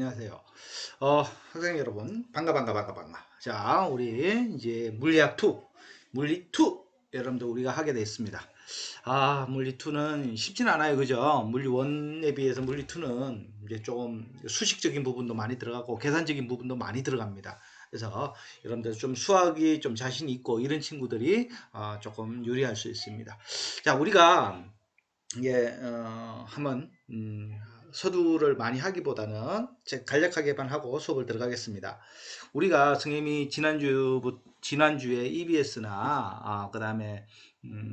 안녕하세요. 어, 학생 여러분, 반가, 반가, 반가, 반가. 자, 우리 이제 물리학 2, 물리 2, 여러분들 우리가 하게 됐습니다. 아, 물리 2는 쉽진 않아요. 그죠? 물리 1에 비해서 물리 2는 이제 조금 수식적인 부분도 많이 들어가고 계산적인 부분도 많이 들어갑니다. 그래서 여러분들 좀 수학이 좀 자신 있고 이런 친구들이 어, 조금 유리할 수 있습니다. 자, 우리가 이게 어, 한번 음, 서두를 많이 하기보다는 제 간략하게만 하고 수업을 들어가겠습니다. 우리가 선생님이 지난주 지난주에 EBS나 아, 그다음에 음,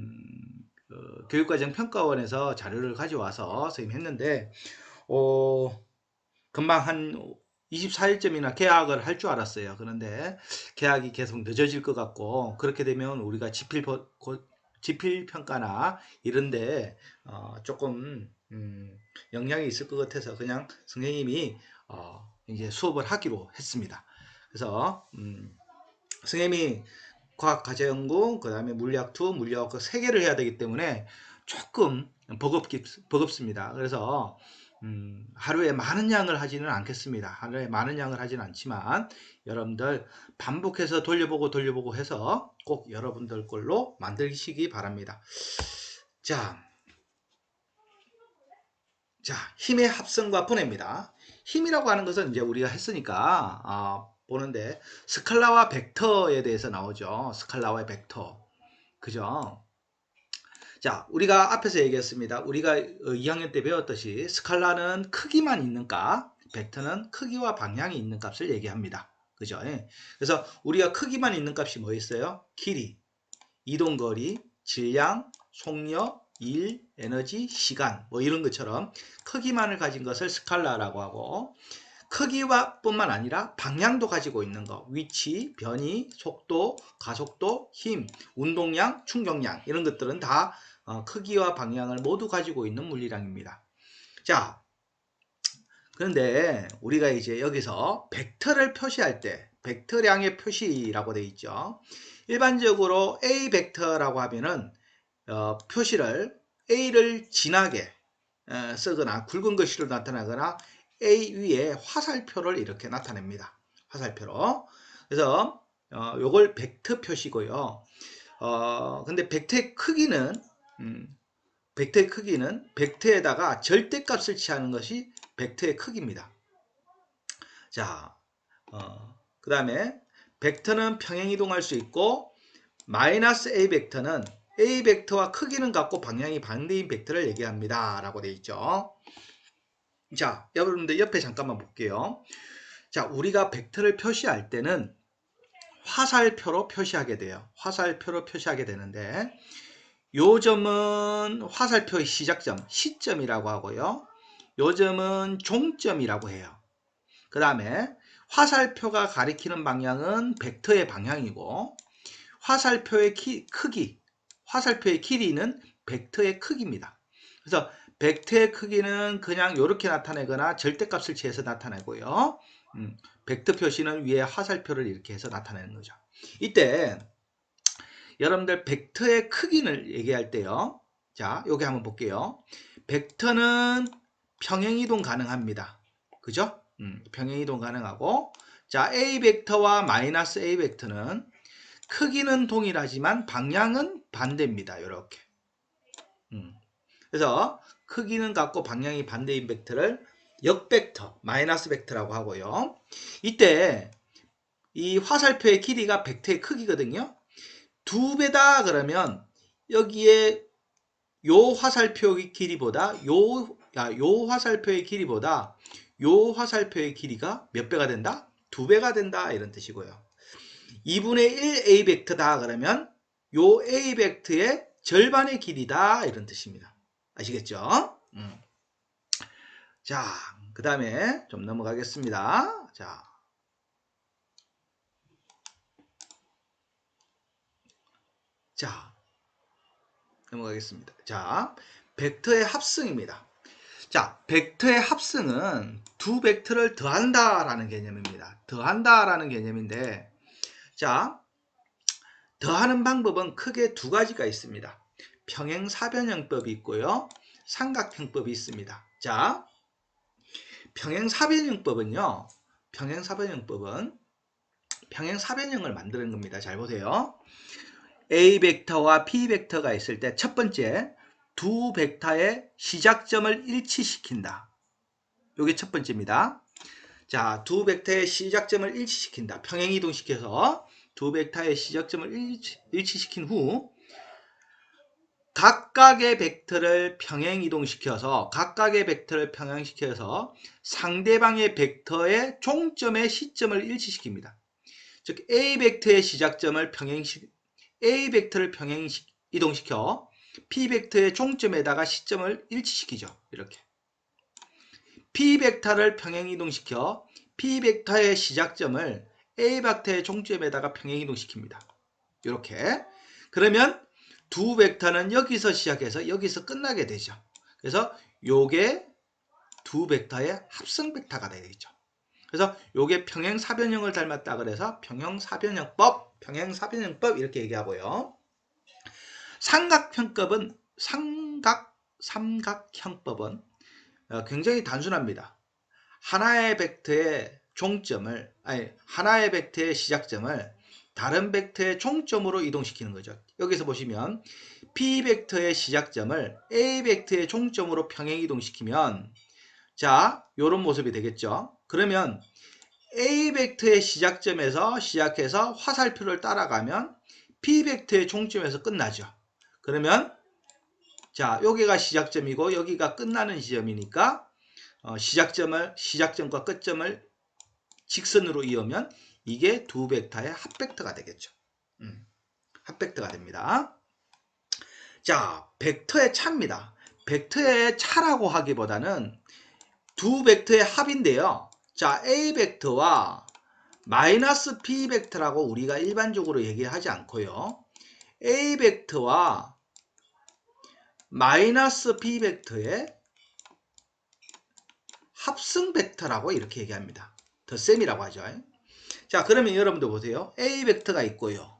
그 교육과정 평가원에서 자료를 가져와서 선생님 했는데 어, 금방 한 24일쯤이나 계약을 할 줄 알았어요. 그런데 계약이 계속 늦어질 것 같고 그렇게 되면 우리가 지필 지필 평가나 이런데 어, 조금 음, 영향이 있을 것 같아서 그냥 선생님이 어, 이제 수업을 하기로 했습니다. 그래서 음, 선생님이 과학가정연구, 그 다음에 물리학2, 물리학 세 개를 해야 되기 때문에 조금 버겁기, 버겁습니다. 그래서 음, 하루에 많은 양을 하지는 않겠습니다. 하루에 많은 양을 하지는 않지만 여러분들 반복해서 돌려보고 돌려보고 해서 꼭 여러분들 걸로 만들시기 바랍니다. 자, 자, 힘의 합성과 분해입니다. 힘이라고 하는 것은 이제 우리가 했으니까 어, 보는데 스칼라와 벡터에 대해서 나오죠. 스칼라와 벡터. 그죠? 자, 우리가 앞에서 얘기했습니다. 우리가 2학년 어, 때 배웠듯이 스칼라는 크기만 있는 값, 벡터는 크기와 방향이 있는 값을 얘기합니다. 그죠? 예. 그래서 우리가 크기만 있는 값이 뭐 있어요? 길이, 이동거리, 질량, 속력, 일, 에너지, 시간 뭐 이런 것처럼 크기만을 가진 것을 스칼라라고 하고 크기와 뿐만 아니라 방향도 가지고 있는 것 위치, 변이, 속도, 가속도, 힘, 운동량, 충격량 이런 것들은 다 어, 크기와 방향을 모두 가지고 있는 물리량입니다. 자, 그런데 우리가 이제 여기서 벡터를 표시할 때 벡터량의 표시라고 되어 있죠. 일반적으로 A 벡터라고 하면은 어, 표시를 A를 진하게 어, 쓰거나 굵은 글씨로 나타나거나 A 위에 화살표를 이렇게 나타냅니다. 화살표로. 그래서 어, 요걸 벡터 표시고요. 어, 근데 벡터의 크기는 음, 벡터의 크기는 벡터에다가 절대값을 취하는 것이 벡터의 크기입니다. 자, 어, 그 다음에 벡터는 평행 이동할 수 있고 마이너스 A 벡터는 A 벡터와 크기는 같고 방향이 반대인 벡터를 얘기합니다. 라고 되어 있죠. 자, 여러분들 옆에 잠깐만 볼게요. 자, 우리가 벡터를 표시할 때는 화살표로 표시하게 돼요. 화살표로 표시하게 되는데 요 점은 화살표의 시작점, 시점이라고 하고요. 요 점은 종점이라고 해요. 그 다음에 화살표가 가리키는 방향은 벡터의 방향이고 화살표의 키, 크기, 화살표의 길이는 벡터의 크기입니다. 그래서 벡터의 크기는 그냥 이렇게 나타내거나 절대값을 취해서 나타내고요. 음, 벡터 표시는 위에 화살표를 이렇게 해서 나타내는 거죠. 이때 여러분들 벡터의 크기를 얘기할 때요. 자, 여기 한번 볼게요. 벡터는 평행이동 가능합니다. 그죠? 음, 평행이동 가능하고 자, A 벡터와 마이너스 A 벡터는 크기는 동일하지만 방향은 반대입니다. 이렇게. 음. 그래서 크기는 같고 방향이 반대인 벡터를 역벡터, 마이너스 벡터라고 하고요. 이때 이 화살표의 길이가 벡터의 크기거든요. 두 배다 그러면 여기에 요 화살표의 길이보다 요, 야, 요 화살표의 길이보다 요 화살표의 길이가 몇 배가 된다? 두 배가 된다 이런 뜻이고요. 2분의 1 A 벡터다 그러면 요 A 벡터의 절반의 길이다 이런 뜻입니다. 아시겠죠? 음. 자, 그 다음에 좀 넘어가겠습니다. 자, 자, 넘어가겠습니다. 자, 벡터의 합승입니다. 자, 벡터의 합승은 두 벡터를 더한다라는 개념입니다. 더한다라는 개념인데, 자, 더하는 방법은 크게 두 가지가 있습니다. 평행사변형법이 있고요. 삼각형법이 있습니다. 자, 평행사변형법은요. 평행사변형법은 평행사변형을 만드는 겁니다. 잘 보세요. A 벡터와 B 벡터가 있을 때 첫 번째 두 벡터의 시작점을 일치시킨다. 요게 첫 번째입니다. 자, 두 벡터의 시작점을 일치시킨다. 평행이동시켜서 두 벡터의 시작점을 일치, 일치시킨 후 각각의 벡터를 평행 이동시켜서 각각의 벡터를 평행시켜서 상대방의 벡터의 종점의 시점을 일치시킵니다. 즉 A 벡터의 시작점을 평행시 A 벡터를 평행 이동시켜 P 벡터의 종점에다가 시점을 일치시키죠. 이렇게. P 벡터를 평행 이동시켜 P 벡터의 시작점을 A 벡터의 종점에다가 평행 이동시킵니다. 이렇게. 그러면 두 벡터는 여기서 시작해서 여기서 끝나게 되죠. 그래서 요게 두 벡터의 합성 벡터가 되겠죠. 그래서 요게 평행 사변형을 닮았다 그래서 평행사변형법, 평행 사변형법 이렇게 얘기하고요. 삼각형법은 삼각 삼각형법은 어, 굉장히 단순합니다. 하나의 벡터의 종점을 아니 하나의 벡터의 시작점을 다른 벡터의 종점으로 이동시키는 거죠. 여기서 보시면 P 벡터의 시작점을 A 벡터의 종점으로 평행 이동시키면 자, 요런 모습이 되겠죠. 그러면 A 벡터의 시작점에서 시작해서 화살표를 따라가면 P 벡터의 종점에서 끝나죠. 그러면 자, 여기가 시작점이고 여기가 끝나는 지점이니까 어, 시작점을 시작점과 끝점을 직선으로 이으면 이게 두 벡터의 합벡터가 되겠죠. 음, 합벡터가 됩니다. 자, 벡터의 차입니다. 벡터의 차라고 하기보다는 두 벡터의 합인데요. 자, A 벡터와 마이너스 B 벡터라고 우리가 일반적으로 얘기하지 않고요. A 벡터와 마이너스 B 벡터의 합승 벡터라고 이렇게 얘기합니다. 더셈이라고 하죠. 자, 그러면 여러분들 보세요. A 벡터가 있고요.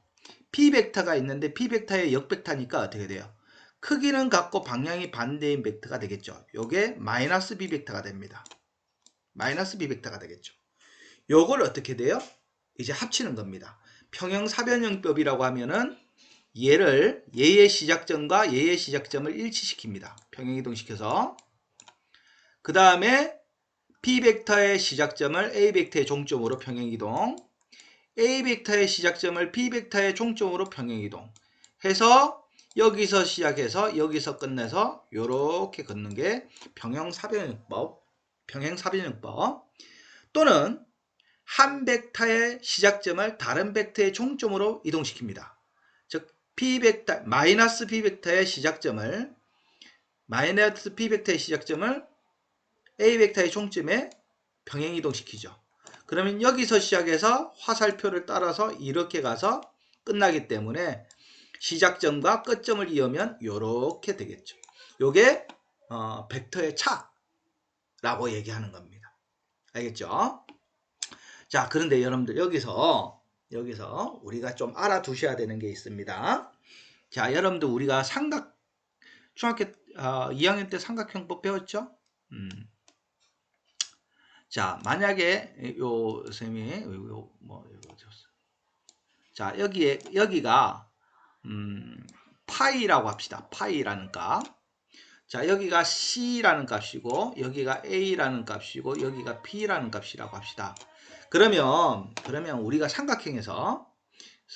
P 벡터가 있는데 P 벡터의 역벡터니까 어떻게 돼요? 크기는 같고 방향이 반대인 벡터가 되겠죠. 요게 마이너스 B 벡터가 됩니다. 마이너스 B 벡터가 되겠죠. 요걸 어떻게 돼요? 이제 합치는 겁니다. 평형사변형법이라고 하면은 얘를 얘의 시작점과 얘의 시작점을 일치시킵니다. 평행이동시켜서 그 다음에 P 벡터의 시작점을 A 벡터의 종점으로 평행이동 A 벡터의 시작점을 B 벡터의 종점으로 평행이동 해서 여기서 시작해서 여기서 끝내서 이렇게 걷는 게 평형사변형법 평행사변형법 또는 한 벡터의 시작점을 다른 벡터의 종점으로 이동시킵니다. 즉 p 벡터 마이너스 p 벡터의 시작점을 마이너스 p 벡터의 시작점을 a 벡터의 종점에 평행 이동시키죠. 그러면 여기서 시작해서 화살표를 따라서 이렇게 가서 끝나기 때문에 시작점과 끝점을 이으면 이렇게 되겠죠. 요게 어, 벡터의 차라고 얘기하는 겁니다. 알겠죠? 자, 그런데 여러분들 여기서 여기서 우리가 좀 알아두셔야 되는 게 있습니다. 자, 여러분들 우리가 삼각 중학교 어, 2학년 때 삼각형법 배웠죠? 음. 자, 만약에 요 쌤이 요, 뭐 요거 자, 여기에 여기가 음, 파이라고 합시다. 파이라는 값. 자, 여기가 C라는 값이고, 여기가 A라는 값이고, 여기가 B라는 값이라고 합시다. 그러면, 그러면 우리가 삼각형에서,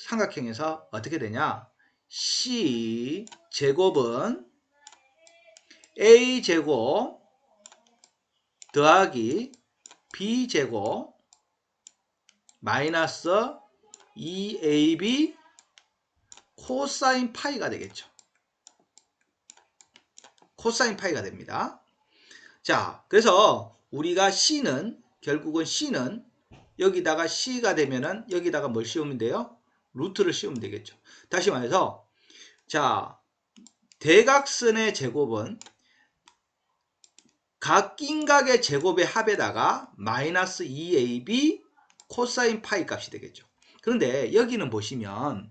삼각형에서 어떻게 되냐? C 제곱은 A 제곱 더하기 B 제곱 마이너스 2AB 코사인 파이가 되겠죠. 코사인 파이가 됩니다. 자, 그래서 우리가 C는 결국은 C는 여기다가 C가 되면은 여기다가 뭘 씌우면 돼요? 루트를 씌우면 되겠죠. 다시 말해서 자, 대각선의 제곱은 각 낀각의 제곱의 합에다가 마이너스 2ab 코사인 파이 값이 되겠죠. 그런데 여기는 보시면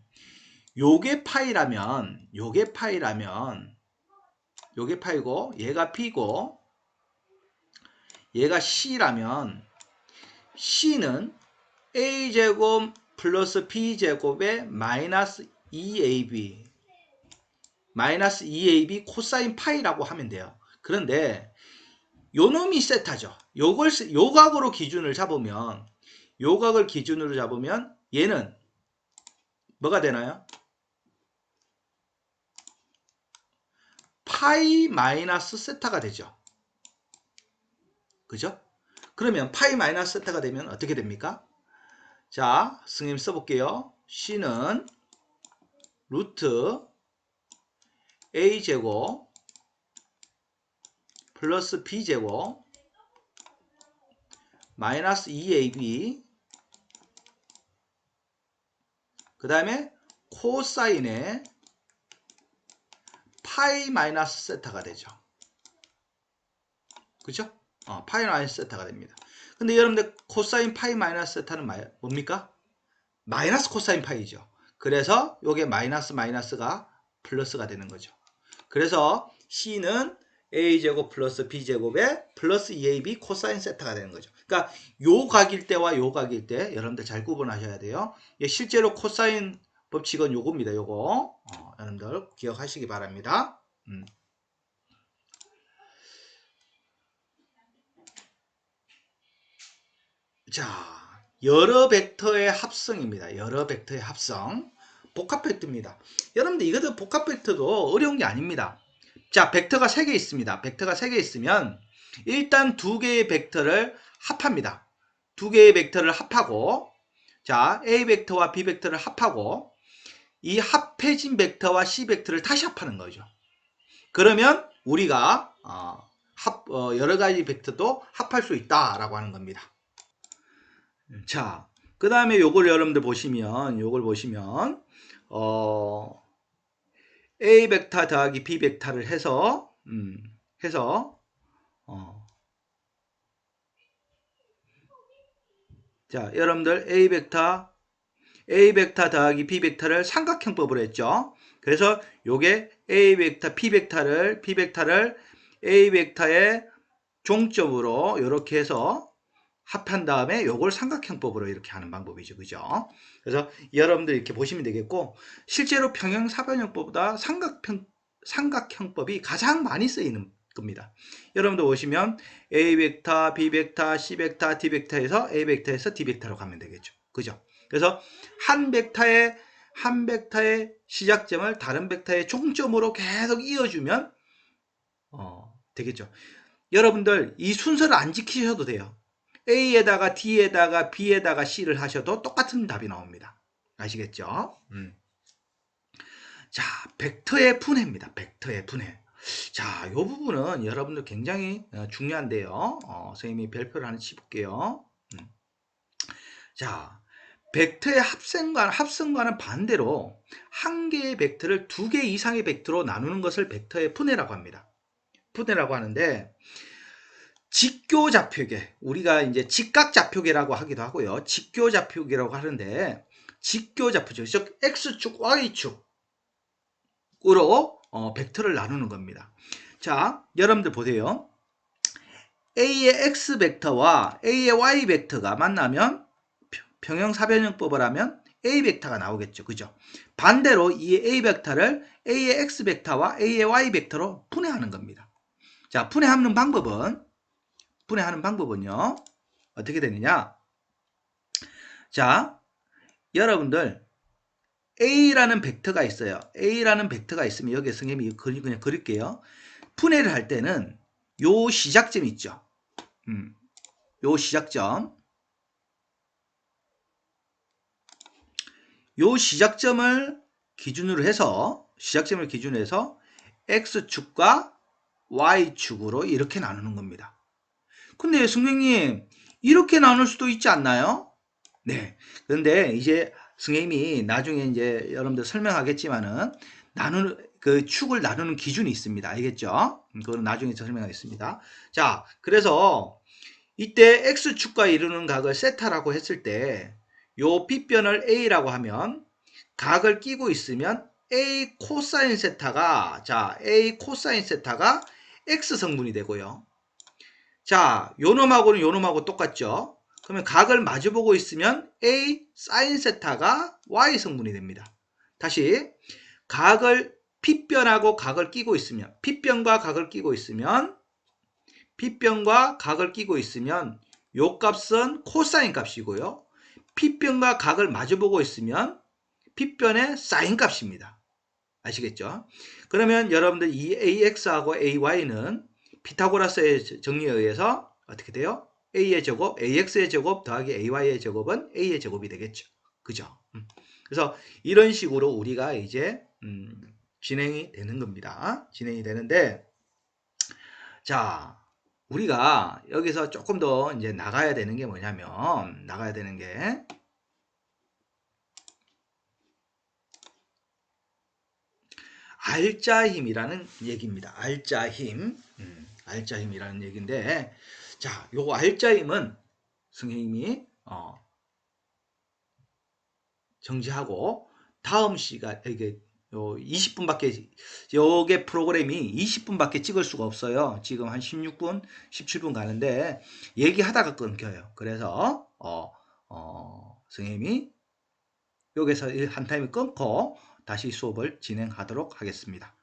요게 파이라면 요게 파이라면 요게 파이고 얘가 p고 얘가 C라면 C는 A제곱 플러스 B제곱의 마이너스 2AB 마이너스 2AB 코사인 파이라고 하면 돼요. 그런데 요 놈이 세타죠. 요걸 쓰- 요 각으로 기준을 잡으면 요 각을 기준으로 잡으면 얘는 뭐가 되나요? 파이 마이너스 세타가 되죠. 그죠? 그러면 파이 마이너스 세타가 되면 어떻게 됩니까? 자, 승님 써볼게요. C는 루트 A제곱 플러스 B제곱 마이너스 2AB 그 다음에 코사인의 파이 마이너스 세타가 되죠. 그죠? 어, 파이 마이너스 세타가 됩니다. 근데 여러분들 코사인 파이 마이너스 세타는 마- 뭡니까? 마이너스 코사인 파이죠. 그래서 요게 마이너스 마이너스가 플러스가 되는 거죠. 그래서 C는 A제곱 플러스 B제곱에 플러스 2AB 코사인 세타가 되는 거죠. 그러니까 요 각일 때와 요 각일 때 여러분들 잘 구분하셔야 돼요. 예, 실제로 코사인 법칙은 요겁니다. 요거 어, 여러분들 기억하시기 바랍니다. 음. 자, 여러 벡터의 합성입니다. 여러 벡터의 합성. 복합 벡터입니다. 여러분들 이것도 복합 벡터도 어려운 게 아닙니다. 자, 벡터가 3개 있습니다. 벡터가 3개 있으면 일단 두 개의 벡터를 합합니다. 두 개의 벡터를 합하고 자, A 벡터와 B 벡터를 합하고 이 합해진 벡터와 C 벡터를 다시 합하는 거죠. 그러면 우리가 어, 합, 어, 여러 가지 벡터도 합할 수 있다라고 하는 겁니다. 자, 그 다음에 요걸 여러분들 보시면, 요걸 보시면, 어, A 벡터 더하기 B 벡터를 해서, 음, 해서, 어, 자, 여러분들 A 벡터, A 벡터 더하기 B 벡터를 삼각형법으로 했죠. 그래서 요게 A 벡터, B 벡터를, B 벡터를 A 벡터의 종점으로 이렇게 해서 합한 다음에 요걸 삼각형법으로 이렇게 하는 방법이죠. 그죠? 그래서 여러분들 이렇게 보시면 되겠고 실제로 평형 사변형법보다 삼각형 삼각형법이 가장 많이 쓰이는 겁니다. 여러분들 보시면 A 벡터, B 벡터, C 벡터, D 벡터에서 A 벡터에서 D 벡터로 가면 되겠죠. 그죠? 그래서 한 벡터의 한 벡터의 시작점을 다른 벡터의 종점으로 계속 이어주면 어, 되겠죠. 여러분들 이 순서를 안 지키셔도 돼요. A에다가 D에다가 B에다가 C를 하셔도 똑같은 답이 나옵니다. 아시겠죠? 음. 자, 벡터의 분해입니다. 벡터의 분해. 자, 이 부분은 여러분들 굉장히 어, 중요한데요. 어, 선생님이 별표를 하나 치볼게요. 음. 자, 벡터의 합성과, 합성과는 반대로 한 개의 벡터를 두 개 이상의 벡터로 나누는 것을 벡터의 분해라고 합니다. 분해라고 하는데 직교 좌표계 우리가 이제 직각 좌표계라고 하기도 하고요. 직교 좌표계라고 하는데 직교 좌표죠. 즉 x축, y축으로 어, 벡터를 나누는 겁니다. 자, 여러분들 보세요. A의 x 벡터와 A의 y 벡터가 만나면 평형사변형법을 하면 A 벡터가 나오겠죠. 그죠? 반대로 이 A 벡터를 A의 x 벡터와 A의 y 벡터로 분해하는 겁니다. 자, 분해하는 방법은 분해하는 방법은요. 어떻게 되느냐? 자, 여러분들 A라는 벡터가 있어요. A라는 벡터가 있으면 여기에 선생님이 그냥 그릴게요. 분해를 할 때는 요 시작점 있죠. 음, 요 시작점. 요 시작점을 기준으로 해서 시작점을 기준으로 해서 x축과 y축으로 이렇게 나누는 겁니다. 근데 선생님 이렇게 나눌 수도 있지 않나요? 네. 그런데 이제 선생님이 나중에 이제 여러분들 설명하겠지만은 나누는 그 축을 나누는 기준이 있습니다. 알겠죠? 음, 그거는 나중에 설명하겠습니다. 자, 그래서 이때 x축과 이루는 각을 세타라고 했을 때 요 빗변을 a라고 하면 각을 끼고 있으면 a 코사인 세타가 자 a 코사인 세타가 x 성분이 되고요. 자, 요 놈하고는 요 놈하고 똑같죠? 그러면 각을 마주보고 있으면 A 사인 세타가 Y 성분이 됩니다. 다시 각을 P변하고 각을 끼고 있으면 P변과 각을 끼고 있으면 P변과 각을 끼고 있으면 요 값은 코사인 값이고요. P변과 각을 마주보고 있으면 P변의 사인 값입니다. 아시겠죠? 그러면 여러분들 이 AX하고 AY는 피타고라스의 정리에 의해서 어떻게 돼요? A의 제곱, AX의 제곱 더하기 AY의 제곱은 A의 제곱이 되겠죠. 그죠? 음. 그래서 이런 식으로 우리가 이제 음, 진행이 되는 겁니다. 진행이 되는데 자 우리가 여기서 조금 더 이제 나가야 되는 게 뭐냐면 나가야 되는 게 알자 힘이라는 얘기입니다. 알자 힘, 음, 알자 힘이라는 얘기인데, 자, 요거 알자 힘은 선생님이 어, 정지하고 다음 시간 이게 요 20분밖에 요게 프로그램이 20분밖에 찍을 수가 없어요. 지금 한 16분, 17분 가는데 얘기하다가 끊겨요. 그래서 어, 어, 선생님이 여기서 한 타임 끊고 다시 수업을 진행하도록 하겠습니다.